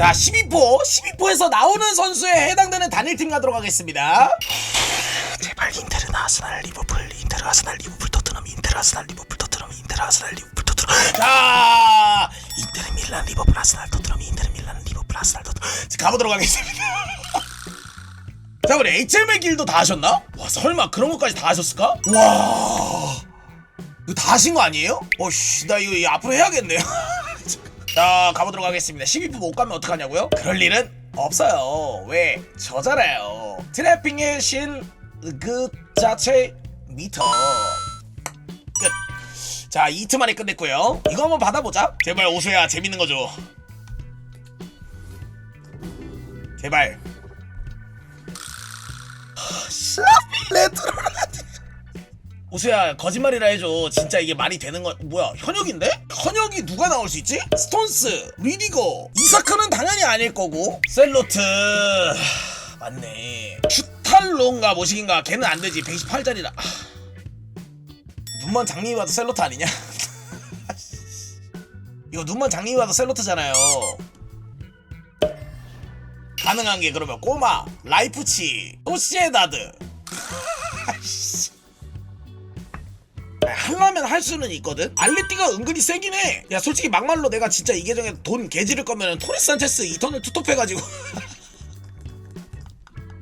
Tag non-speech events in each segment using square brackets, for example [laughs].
자 12포 12포에서 나오는 선수에 해당되는 단일팀 가도록 하겠습니다. 제발 인테르 아스날 리버풀 인테르 아스날 리버풀 토트넘 인테르 아스날 리버풀 토트넘 인테르 아스날 리버풀 토트넘. 자! 인테르 밀란 리버풀 아스날 토트넘 인테르 밀란 리버풀 아스날 토트넘. 자, 가보도록 하겠습니다. 자 우리 HM의 길도 다 하셨나? 와 설마 그런 것까지 다 하셨을까? 와. 이거 다 하신 거 아니에요? 어씨 나 이거, 이거 앞으로 해야겠네요 자 가보도록 하겠습니다. 12부 못 가면 어떡하냐고요? 그럴 일은 없어요. 왜? 저잖아요. 트래핑의 신 그 자체 미터. 끝 자 이트 만에 끝냈고요. 이거 한번 받아보자. 제발 오수야 재밌는 거죠. 제발. 레트로라 오수야 거짓말이라 해줘. 진짜 이게 말이 되는 거 뭐야 현역인데? 현역이 누가 나올 수 있지? 스톤스 리디거. 이사카는 당연히 아닐 거고. 셀로트. 하, 맞네. 슈탈론가 뭐시긴가? 걔는 안 되지. 128짜리라. 눈만 장님이 봐도 셀로트 아니냐? [laughs] 이거 눈만 장님이 봐도 셀로트잖아요. 가능한 게 그러면 꼬마 라이프치 소시에다드 [laughs] 하려면 할 수는 있거든? 알레티가 은근히 세긴 해야 솔직히 막말로 내가 진짜 이 계정에 돈 개지를 거면 토레스 산체스 이턴을 투톱해가지고. [laughs]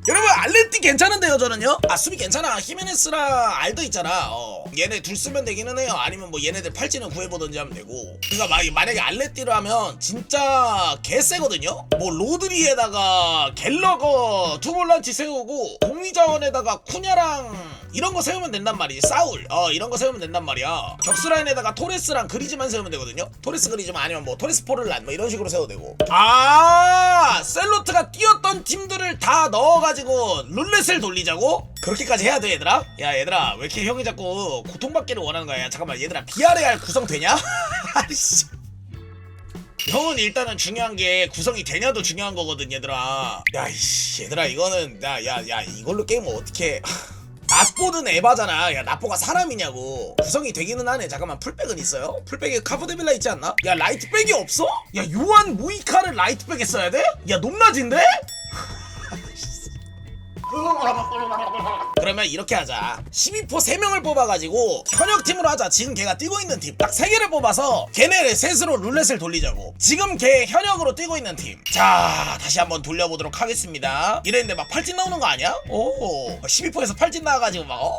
여러분 알레티 괜찮은데요 저는요? 아 수비 괜찮아. 히메네스랑 알도 있잖아. 어. 얘네 둘 쓰면 되기는 해요. 아니면 뭐 얘네들 팔찌는 구해보든지 하면 되고. 그니까 러 만약에 알레티를 하면 진짜 개세거든요? 뭐 로드리에다가 갤러거 투볼란치 세우고 공리자원에다가 쿠냐랑 이런 거 세우면 된단 말이지. 사울. 어 이런 거 세우면 된단 말이야. 격수 라인에다가 토레스랑 그리즈만 세우면 되거든요. 토레스 그리즈만 아니면 뭐 토레스 포를란 뭐 이런 식으로 세워도 되고. 아 셀로트가 뛰었던 팀들을 다 넣어가지고 룰렛을 돌리자고? 그렇게까지 해야 돼 얘들아? 야 얘들아 왜 이렇게 형이 자꾸 고통받기를 원하는 거야? 야, 잠깐만 얘들아 BRAR 구성되냐? [laughs] 아이씨. 형은 일단은 중요한 게 구성이 되냐도 중요한 거거든 얘들아. 야이씨 얘들아 이거는 야야야 이걸로 게임을 어떻게 나뽀는 에바잖아 야 나뽀가 사람이냐고 구성이 되기는 하네 잠깐만 풀백은 있어요? 풀백에 카프데빌라 있지 않나? 야 라이트백이 없어? 야 요한 모이카를 라이트백에 써야 돼? 야 높낮인데? 그러면 이렇게 하자. 12포 3명을 뽑아가지고 현역팀으로 하자. 지금 걔가 뛰고 있는 팀. 딱 3개를 뽑아서 걔네를 셋으로 룰렛을 돌리자고. 지금 걔 현역으로 뛰고 있는 팀자 다시 한번 돌려보도록 하겠습니다. 이랬는데 막 팔찐 나오는 거 아니야? 오. 12포에서 팔찐 나와가지고 막 오.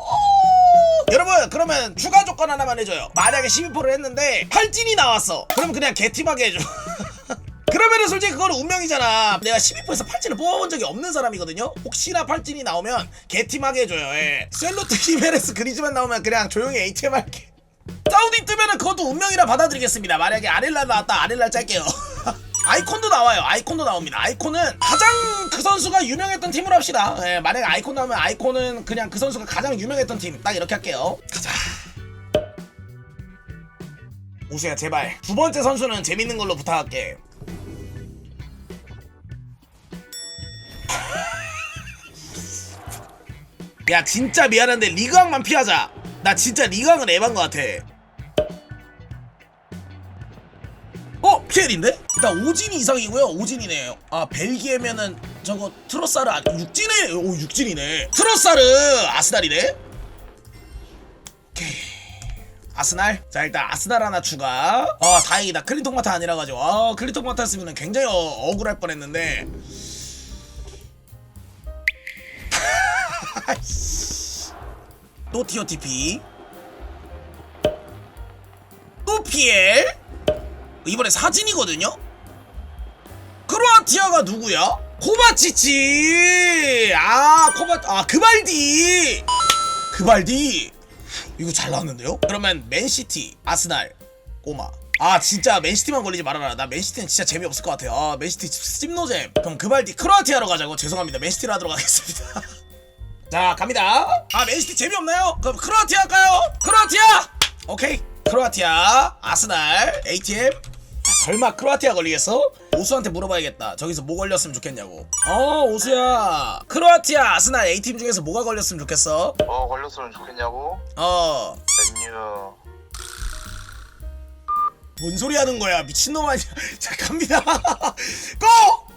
여러분 그러면 추가 조건 하나만 해줘요. 만약에 12포를 했는데 팔찐이 나왔어. 그럼 그냥 개팀하게 해줘 그러면은 솔직히 그건 운명이잖아. 내가 12%에서 팔진을 뽑아본 적이 없는 사람이거든요. 혹시나 팔진이 나오면 개팀하게 해줘요. 예. 셀로트 히메레스 그리즈만 나오면 그냥 조용히 ATM 할게. 사우디 뜨면은 그것도 운명이라 받아들이겠습니다. 만약에 아렐라 나왔다 아렐라 짤게요. [laughs] 아이콘도 나와요. 아이콘도 나옵니다. 아이콘은 가장 그 선수가 유명했던 팀으로 합시다. 예, 만약에 아이콘 나오면 아이콘은 그냥 그 선수가 가장 유명했던 팀. 딱 이렇게 할게요. 가자. 우수야 제발 두 번째 선수는 재밌는 걸로 부탁할게. 야 진짜 미안한데 리그왕만 피하자. 나 진짜 리그왕은 에반 것 같아. 어? 피엘인데? 일단 오진이 이상이고요 오진이네. 아 벨기에면은 저거 트로사르 아니 육진에? 오 육진이네. 트로사르 아스날이네? 오케이. 아스날? 자 일단 아스날 하나 추가. 아 다행이다. 클린통마타 아니라가지고. 아 클린통마타였으면 굉장히 어, 억울할 뻔했는데 또 TOTP 또 PL 이번에 사진이거든요? 크로아티아가 누구야? 코바치치. 아 코바 아 그발디. 그발디. 이거 잘 나왔는데요? 그러면 맨시티 아스날 꼬마. 아 진짜 맨시티만 걸리지 말아라. 나 맨시티는 진짜 재미없을 것 같아요. 아 맨시티 씹노잼. 그럼 그발디 크로아티아로 가자고. 죄송합니다. 맨시티로 하도록 하겠습니다 [laughs] 자 갑니다 아 맨시티 재미없나요? 그럼 크로아티아 할까요? 크로아티아 오케이 크로아티아 아스날 ATM 아, 설마 크로아티아 걸리겠어? 오수한테 물어봐야겠다 저기서 뭐 걸렸으면 좋겠냐고 어 오수야 크로아티아 아스날 A팀 중에서 뭐가 걸렸으면 좋겠어? 뭐 걸렸으면 좋겠냐고? 어 맨유 뭔 소리 하는 거야 미친놈 아니야 [laughs] 자 갑니다 [laughs] 고!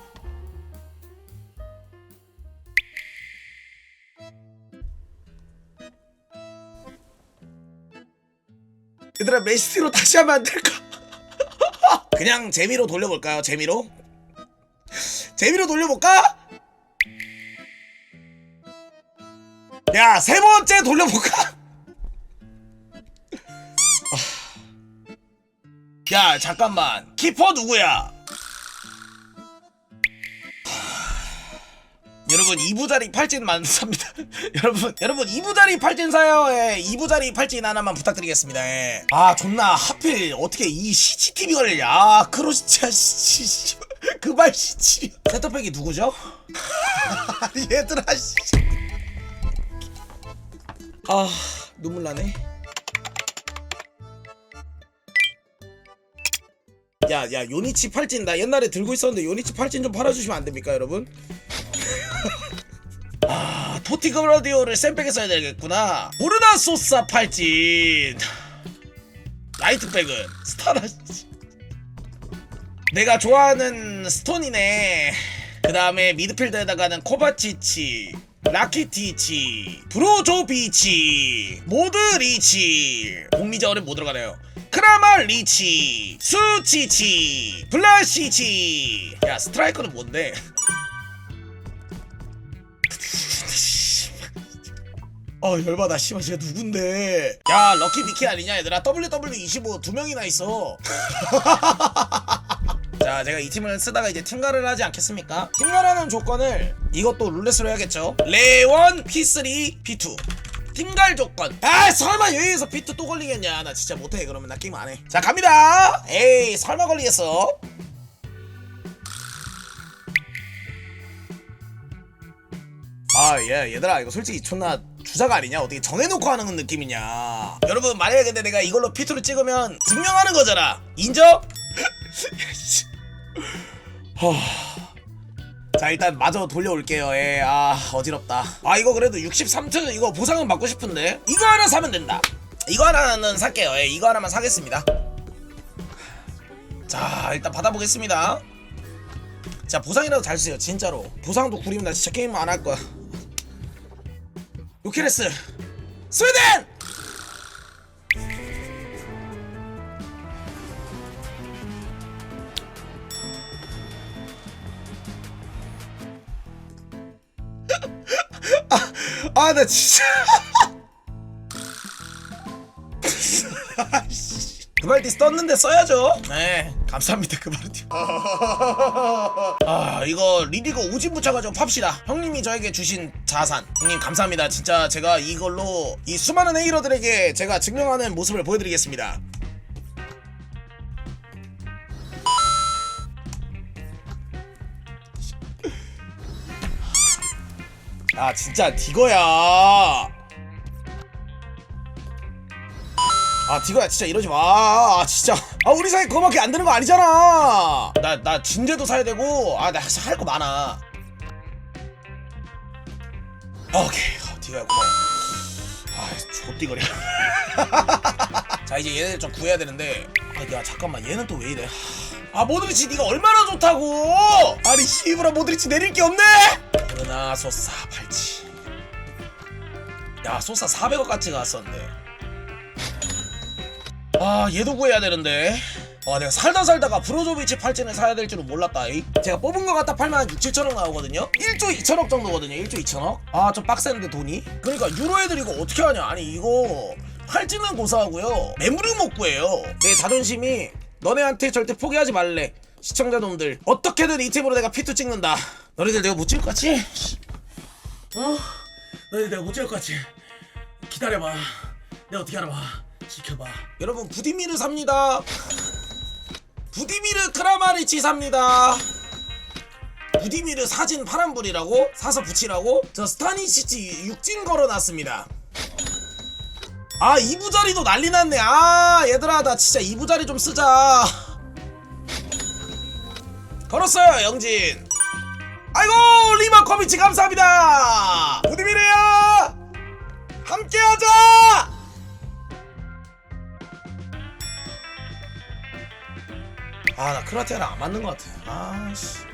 얘들아 메시티로 다시 하면 안 될까? [laughs] 그냥 재미로 돌려볼까요? 재미로? 재미로 돌려볼까? 야, 세 번째 돌려볼까? [laughs] 아. 야, 잠깐만. 키퍼 누구야? 여러분 2부자리 팔찐 만삽니다 여러분 여러분 2부자리 팔찐 사요 예, 2부자리 팔찐 하나만 부탁드리겠습니다 예. 아 존나 하필 어떻게 이 CCTV 걸리냐 아 크로시차 씨 그말 CCTV 세터백이 누구죠? [laughs] 얘들아 씨. 아 눈물 나네 야, 야, 요니치 나 옛날에 들고 있었는데 요니치 팔찐 좀 팔아주시면 안 됩니까, 여러분? 아, 토티그 라디오를 쌤백에 써야 되겠구나. 오르나 소사 팔찐. 라이트백은 스타라. 씨. 내가 좋아하는 스톤이네. 그 다음에 미드필더에다가는 코바치치, 라키티치, 브로조비치, 모드리치. 공미자어는 못 들어가네요. 크라말리치, 수치치, 블라시치. 야 스트라이커는 뭔데? 어 열받아. 씨발 쟤 누군데? 야 럭키 비키 아니냐 얘들아? WW25 두 명이나 있어. [laughs] 자 제가 이 팀을 쓰다가 이제 팀가를 하지 않겠습니까? 팀가라는 조건을 이것도 룰렛으로 해야겠죠? 레원 P3 P2 팀갈 조건. 아 설마 여기에서 P2 또 걸리겠냐? 나 진짜 못해. 그러면 나 게임 안해. 자 갑니다. 에이 설마 걸리겠어? 아, 예, 얘들아, 이거 솔직히 존나 주사가 아니냐? 어떻게 정해놓고 하는 느낌이냐? 여러분, 만약에 근데 내가 이걸로 피투를 찍으면 증명하는 거잖아. 인정? [laughs] 하... 자, 일단 마저 돌려올게요. 예, 아, 어지럽다. 아, 이거 그래도 63트 이거 보상은 받고 싶은데? 이거 하나 사면 된다. 이거 하나는 살게요. 예, 이거 하나만 사겠습니다. 자, 일단 받아보겠습니다. 자, 보상이라도 잘 쓰세요, 진짜로. 보상도 구리면 나 진짜 게임 안 할 거야. 요케레스 스웨덴! [laughs] 아 나 진짜. [laughs] 아이씨. 그발디스 떴는데 써야죠. 네 감사합니다 그발디 [laughs] 아 이거 리디거 오진 붙여가지고 팝시다. 형님이 저에게 주신 자산. 형님 감사합니다. 진짜 제가 이걸로 이 수많은 헤이러들에게 제가 증명하는 모습을 보여드리겠습니다. 아 진짜 디거야 아 디거야 진짜 이러지 마. 아 진짜. 아 우리 사이 그거밖에 안 되는 거 아니잖아. 나 나 진제도 사야 되고 아 나 할 거 많아. 오케이 아, 디거야 고마워. 아 좆디거려. [laughs] 자 이제 얘네들 좀 구해야 되는데 아야 잠깐만 얘는 또 왜 이래? 아 모드리치 네가 얼마나 좋다고? 아니 씨부라 모드리치 내릴 게 없네. 그러나 소사 팔찌. 야 소사 400억 같이 갔었는데. 아 얘도 구해야 되는데. 아 내가 살다 살다가 브로조비치 팔찌를 사야 될 줄은 몰랐다 이. 제가 뽑은 거 갖다 팔면 한 6, 7천억 나오거든요? 1조 2천억 정도거든요 1조 2천억? 아 좀 빡센데 돈이? 그러니까 유로 애들 이거 어떻게 하냐? 아니 이거 팔찌는 고사하고요. 매물을 못 구해요. 내 자존심이 너네한테 절대 포기하지 말래 시청자 놈들. 어떻게든 이 팀으로 내가 피투 찍는다. 너네들 내가 못 찍을 것 같지? 어? 너희들 내가 못 찍을 것 같지? 기다려봐. 내가 어떻게 알아봐 지켜봐. 여러분 부디미르 삽니다. 부디미르 크라마리치 삽니다. 부디미르 사진 파란불이라고? 사서 붙이라고? 저 스타니시치 육진 걸어놨습니다. 아 2부자리도 난리 났네. 아 얘들아 나 진짜 2부자리 좀 쓰자. 걸었어요 영진. 아이고 리마코비치 감사합니다 아 나 크로아티아랑 안 맞는 것 같아. 아씨